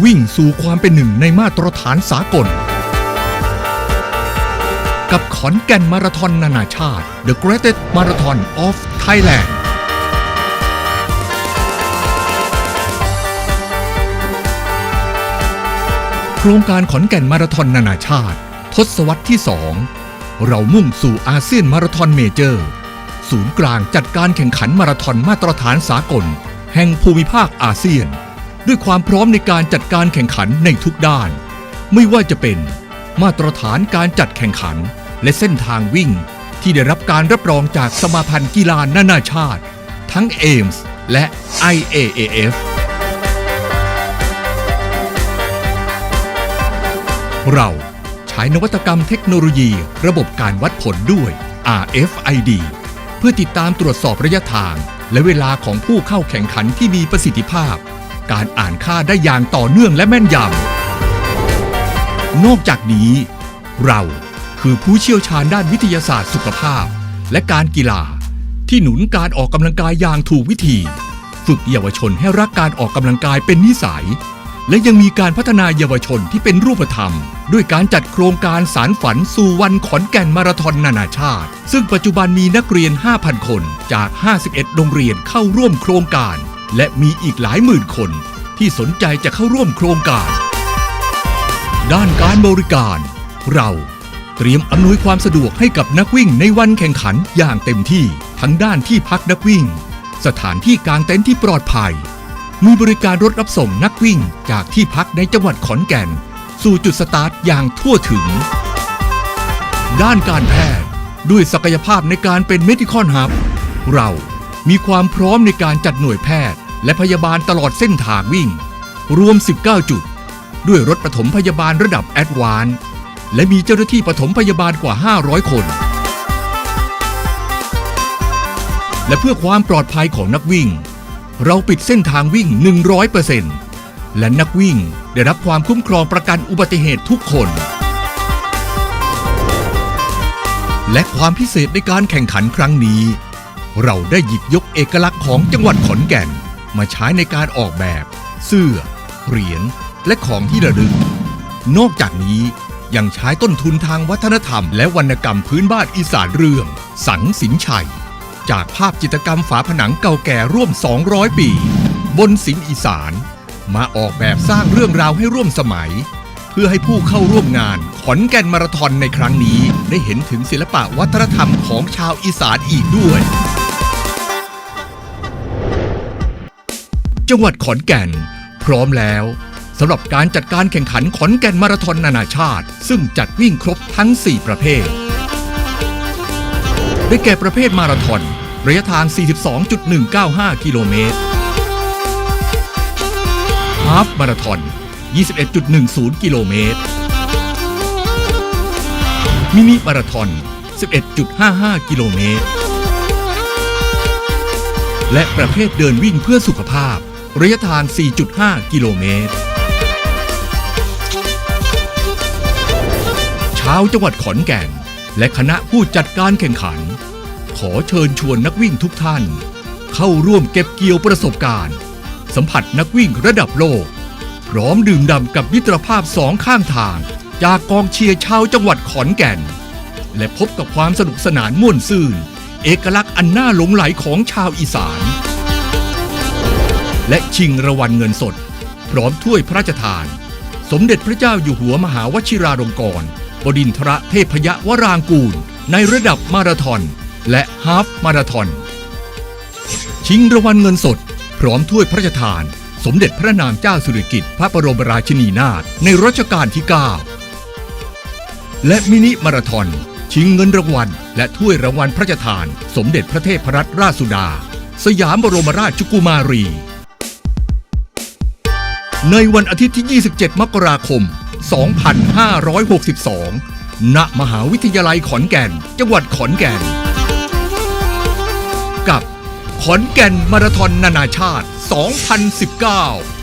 วิ่งสู่ความเป็นหนึ่งในมาตรฐานสากล กับขอนแก่นมาราธอนนานาชาติ The Greatest Marathon of Thailand โครงการขอนแก่นมาราธอนนานาชาติ ทศวรรษที่ 2 เรามุ่งสู่อาเซียนมาราธอนเมเจอร์ ศูนย์กลางจัดการแข่งขันมาราธอนมาตรฐานสากล แห่งภูมิภาคอาเซียน ด้วยความพร้อมในการจัดการแข่งขันในทุกด้าน ไม่ว่าจะเป็น มาตรฐานการจัดแข่งขัน และเส้นทางวิ่ง ที่ได้รับการรับรองจากสมาพันธ์กีฬานานาชาติ ทั้ง AIMS และ IAAF เราใช้นวัตกรรมเทคโนโลยี ระบบการวัดผลด้วย RFID เพื่อติดตามตรวจสอบระยะทาง และเวลาของผู้เข้าแข่งขันที่มีประสิทธิภาพ การอ่านค่าได้อย่างต่อเนื่องและแม่นยำ นอกจากนี้ เราคือผู้เชี่ยวชาญด้านวิทยาศาสตร์สุขภาพ และการกีฬา ที่หนุนการออกกำลังกายอย่างถูกวิธี ฝึกเยาวชนให้รักการออกกำลังกายเป็นนิสัย และยังมีการพัฒนาเยาวชนที่เป็นรูปธรรม ด้วยการจัดโครงการสารฝันสู่วันขอนแก่นมาราธอนนานาชาติ ซึ่งปัจจุบันมีนักเรียน 5,000 คนจาก 51 โรงเรียนเข้าร่วมโครงการ และมีอีกหลายหมื่นคนที่สนใจจะเข้าร่วมโครงการ ด้านการบริการ เราเตรียมอำนวยความสะดวกให้กับนักวิ่งในวันแข่งขันอย่างเต็มที่ทั้งด้านที่พักนักวิ่ง สถานที่กางเต็นท์ที่ปลอดภัย มีบริการรถรับส่งนักวิ่งจากที่พักในจังหวัดขอนแก่น สู่จุดสตาร์ทอย่างทั่วถึง ด้านการแพทย์ ด้วยศักยภาพในการเป็น Medical Hub เรามีความพร้อมในการจัดหน่วยแพทย์ และพยาบาลตลอดเส้นทางวิ่ง รวม 19 จุด ด้วยรถปฐมพยาบาลระดับแอดวานและมีเจ้าหน้าที่ปฐมพยาบาลกว่า 500 คน และเพื่อความปลอดภัยของนักวิ่ง เราปิดเส้นทางวิ่ง 100%และนักวิ่งได้รับความคุ้มครองประกันอุบัติเหตุทุกคน และความพิเศษในการแข่งขันครั้งนี้ เราได้หยิบยกเอกลักษณ์ของจังหวัดขอนแก่น มาใช้ในการออกแบบ เสื้อ เหรียญ และของที่ระลึก นอกจากนี้ยังใช้ต้นทุนทางวัฒนธรรม และวรรณกรรมพื้นบ้านอีสานเรื่อง สังสินชัย จากภาพจิตรกรรมฝาผนังเก่าแก่ร่วม 200 ปี บนสินอีสาน มาออกแบบสร้างเรื่องราวให้ร่วมสมัย เพื่อให้ผู้เข้าร่วมงานขอนแก่นมาราธอนในครั้งนี้ ได้เห็นถึงศิลปะวัฒนธรรมของชาวอีสานอีกด้วย จังหวัดขอนแก่น พร้อมแล้วสำหรับการจัดการแข่งขันขอนแก่นมาราธอนนานาชาติ ซึ่งจัดวิ่งครบทั้ง 4 ประเภท ได้แก่ประเภทมาราธอนระยะทาง 42.195 กิโลเมตรฮาฟมาราธอน 21.10 กิโลเมตร มินิมาราธอน 11.55 กิโลเมตร และประเภทเดินวิ่งเพื่อสุขภาพ ระยะทาง 4.5 กิโลเมตร ชาวจังหวัดขอนแก่น และคณะผู้จัดการแข่งขัน ขอเชิญชวนนักวิ่งทุกท่าน เข้าร่วมเก็บเกี่ยวประสบการณ์ สัมผัสนักวิ่งระดับโลก พร้อมดื่มด่ำกับมิตรภาพสองข้างทาง จากกองเชียร์ชาวจังหวัดขอนแก่น และพบกับความสนุกสนานม่วนซื่นเอกลักษณ์อันน่าหลงไหลของชาวอีสาน และชิงรางวัลเงินสด พร้อมถ้วยพระราชทาน สมเด็จพระเจ้าอยู่หัวมหาวชิราลงกรณ์บดินทรเทพยวรางกูล ในระดับมาราธอนและฮาฟมาราธอนชิงรางวัลเงินสด พร้อมถ้วยพระราชทาน สมเด็จพระนางเจ้าสุริกิติ์พระบรมราชินีนาถในรัชกาลที่ 9 และมินิมาราธอนชิงเงินรางวัล และถ้วยรางวัลพระราชทาน สมเด็จพระเทพรัตนราชสุดา สยามบรมราชกุมารี ในวันอาทิตย์ที่ 27 มกราคม 2562 ณ มหาวิทยาลัยขอนแก่น จังหวัดขอนแก่น กับขอนแก่นมาราธอนนานาชาติ 2019